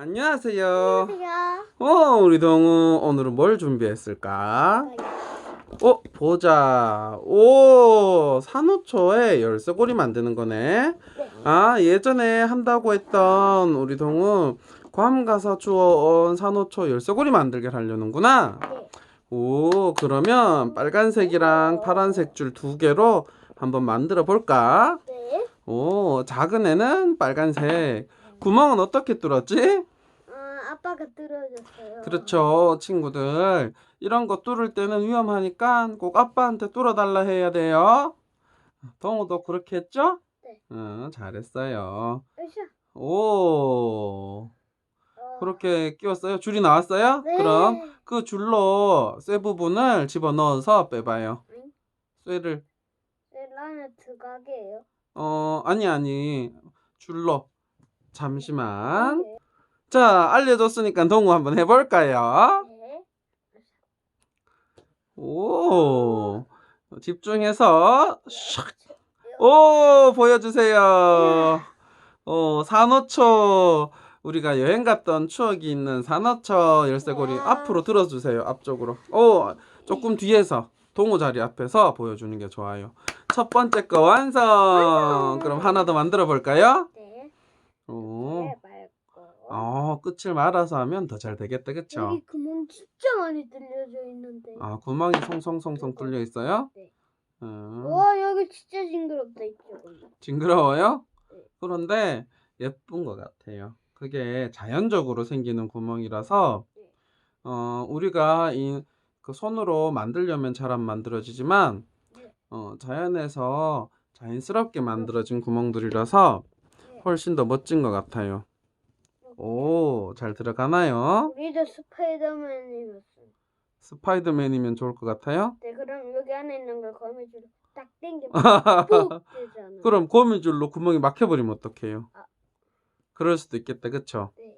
안녕하세요. 안녕하세요. 어, 우리 동우 오늘은 뭘 준비했을까? 어, 보자. 오, 산호초에 열쇠고리 만드는 거네. 네. 아, 예전에 한다고 했던 우리 동우 괌 가서 주워온 산호초 열쇠고리 만들게 하려는구나. 네. 오, 그러면 빨간색이랑 파란색 줄 두 개로 한번 만들어 볼까? 네. 오, 작은 애는 빨간색. 구멍은 어떻게 뚫었지? 어, 아빠가 뚫어줬어요. 그렇죠, 친구들. 이런 거 뚫을 때는 위험하니까 꼭 아빠한테 뚫어달라 해야 돼요. 동우도 그렇게 했죠? 네. 응, 잘했어요. 으쌰. 오, 어, 그렇게 끼웠어요? 줄이 나왔어요? 네. 그럼 그 줄로 쇠 부분을 집어 넣어서 빼봐요. 응? 쇠를, 네, 라면 들어가게요. 어, 아니, 아니. 줄로. 잠시만. 네. 자, 알려줬으니까 동우 한번 해볼까요? 네. 오, 집중해서, 샥. 오, 보여주세요. 어, 산호초. 우리가 여행 갔던 추억이 있는 산호초 열쇠고리 와. 앞으로 들어주세요. 앞쪽으로. 오, 조금 뒤에서. 동호 자리 앞에서 보여주는 게 좋아요. 첫 번째 거! 완성! 그럼 하나 더 만들어 볼까요? 네. 오, 네, 말고. 어, 끝을 말아서 하면 더 잘 되겠다, 그쵸? 여기 구멍 진짜 많이 뚫려져 있는데. 아, 구멍이 송송송송 뚫려 있어요? 네. 음, 와 여기 진짜 징그럽다 이쪽은. 징그러워요? 네. 그런데 예쁜 것 같아요. 그게 자연적으로 생기는 구멍이라서, 네. 어, 우리가 이, 그 손으로 만들려면 잘 안 만들어지지만, 네. 어, 자연에서 자연스럽게 만들어진 구멍들이라서 훨씬 더 멋진 것 같아요. 오, 잘 들어가나요? 우리도 스파이더맨이었어. 스파이더맨이면 좋을 것 같아요? 네, 그럼 여기 안에 있는 걸 거미줄로 딱 당겨 ปุ๊ 되잖아. 그럼 거미줄로 구멍이 막혀버리면 어떡해요? 아. 그럴 수도 있겠다, 그쵸? 네.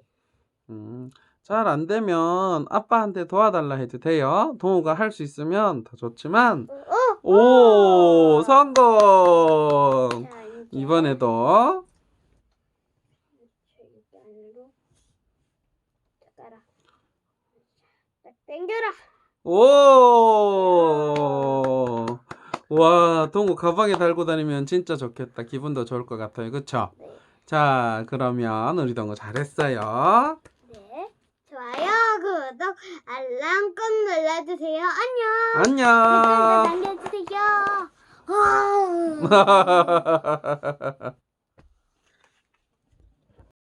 음, 잘 안 되면 아빠한테 도와달라 해도 돼요. 동우가 할 수 있으면 더 좋지만, 어, 어. 오, 성공! 자, 이제 이번에도, 이렇게 안으로 따라. 딱 당겨라. 오! 와, 동우 가방에 달고 다니면 진짜 좋겠다. 기분도 좋을 것 같아요. 그쵸? 네. 자, 그러면 우리 동우 잘했어요. 네. 좋아요, 구독, 알람 꼭 눌러주세요. 안녕. 안녕! 댓글도 남겨주세요. 와.